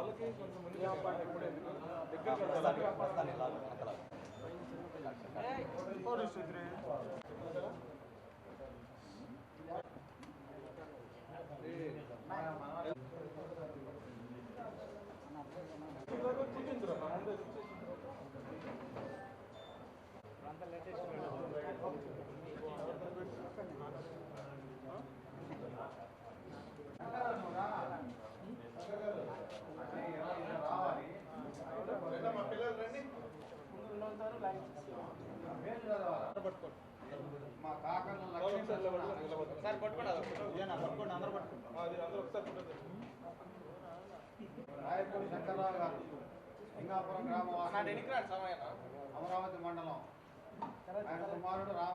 వాళ్ళకి కొంచెం ముందుకు మా కాకర్ల సార్ పట్టుకోండి అది అందరూ తీసుకోండి. రాయపూడి శంకర్రావు గారు సింగాపురం గ్రామం అమరావతి మండలం ఆయన కుమారుడు రామ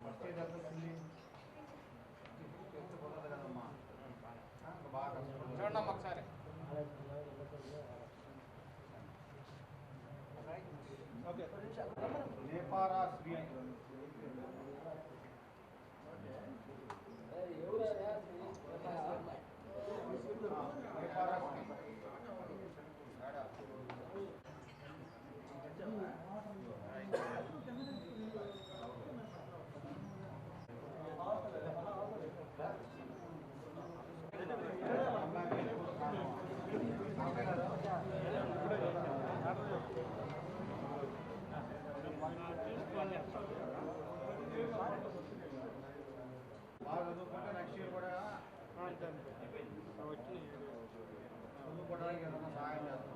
చదువుకుంటే నెక్స్ట్ ఇయర్ కూడా చదువుకోవడానికి ఏదైనా సహాయం చేస్తాం.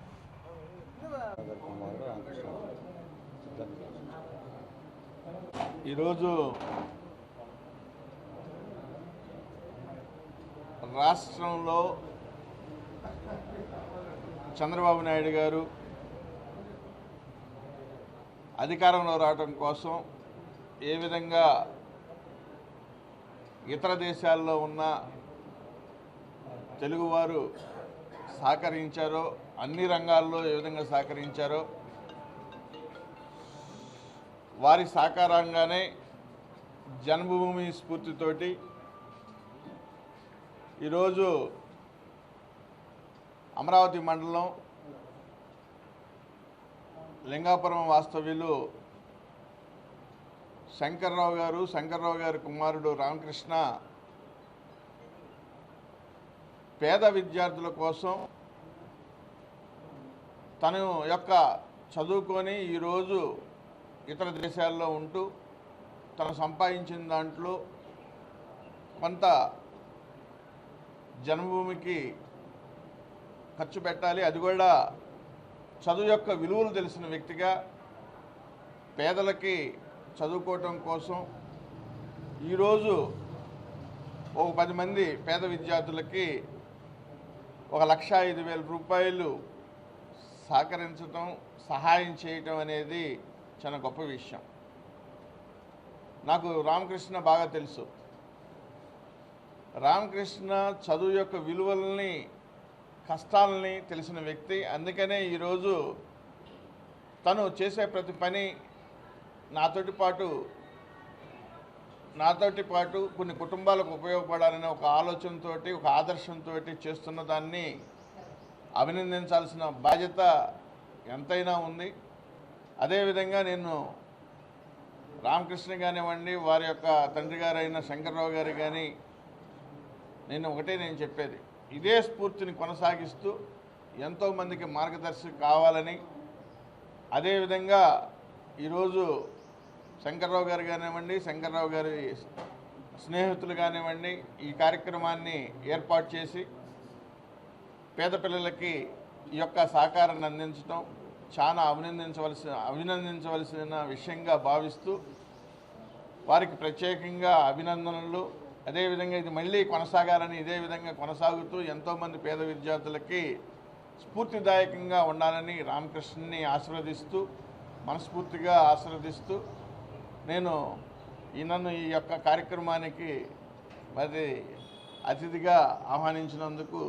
ఈరోజు రాష్ట్రంలో చంద్రబాబు నాయుడు గారు అధికారంలో రావడం కోసం ఏ విధంగా ఇతర దేశాల్లో ఉన్న తెలుగువారు సహకరించారో అన్ని రంగాల్లో ఏ విధంగా సహకరించారో వారి సహకారంగానే జన్మభూమి స్ఫూర్తితోటి ఈరోజు అమరావతి మండలం లింగాపురం వాస్తవ్యులు శంకర్రావు గారు శంకర్రావు గారి కుమారుడు రామకృష్ణ పేద విద్యార్థుల కోసం తన యొక్క చదువుకొని ఈరోజు ఇతర దేశాల్లో ఉంటూ తను సంపాదించిన దాంట్లో కొంత జన్మభూమికి ఖర్చు పెట్టాలి. అది కూడా చదువు యొక్క విలువలు తెలిసిన వ్యక్తిగా పేదలకి చదువుకోవటం కోసం ఈరోజు ఒక పది మంది పేద విద్యార్థులకి ఒక లక్ష ఐదు వేల రూపాయలు సహకరించటం సహాయం చేయటం అనేది చాలా గొప్ప విషయం. నాకు రామకృష్ణ బాగా తెలుసు. రామకృష్ణ చదువు యొక్క విలువల్ని కష్టాలని తెలిసిన వ్యక్తి. అందుకనే ఈరోజు తను చేసే ప్రతి పని నాతోటి పాటు నాతోటి పాటు కొన్ని కుటుంబాలకు ఉపయోగపడాలనే ఒక ఆలోచనతోటి ఒక ఆదర్శంతో చేస్తున్న దాన్ని అభినందించాల్సిన బాధ్యత ఎంతైనా ఉంది. అదేవిధంగా నేను రామకృష్ణ కానివ్వండి వారి యొక్క తండ్రి గారైన శంకర్రావు గారు కానీ నేను ఒకటే నేను చెప్పేది. ఇదే స్ఫూర్తిని కొనసాగిస్తూ ఎంతోమందికి మార్గదర్శి కావాలని అదేవిధంగా ఈరోజు శంకర్రావు గారు కానివ్వండి శంకర్రావు గారి స్నేహితులు కానివ్వండి ఈ కార్యక్రమాన్ని ఏర్పాటు చేసి పేద పిల్లలకి ఈ యొక్క సహకారాన్ని అందించడం చాలా అభినందించవలసిన అభినందించవలసిన విషయంగా భావిస్తూ వారికి ప్రత్యేకంగా అభినందనలు. అదేవిధంగా ఇది మళ్ళీ కొనసాగాలని ఇదే విధంగా కొనసాగుతూ ఎంతోమంది పేద విద్యార్థులకి స్ఫూర్తిదాయకంగా ఉండాలని రామకృష్ణని ఆశీర్వదిస్తూ మనస్ఫూర్తిగా ఆశీర్వదిస్తూ నేను ఈ నన్ను ఈ యొక్క కార్యక్రమానికి మరి అతిథిగా ఆహ్వానించినందుకు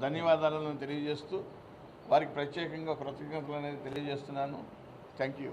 ధన్యవాదాలను తెలియజేస్తూ వారికి ప్రత్యేకంగా కృతజ్ఞతలు అనేది తెలియజేస్తున్నాను. Thank you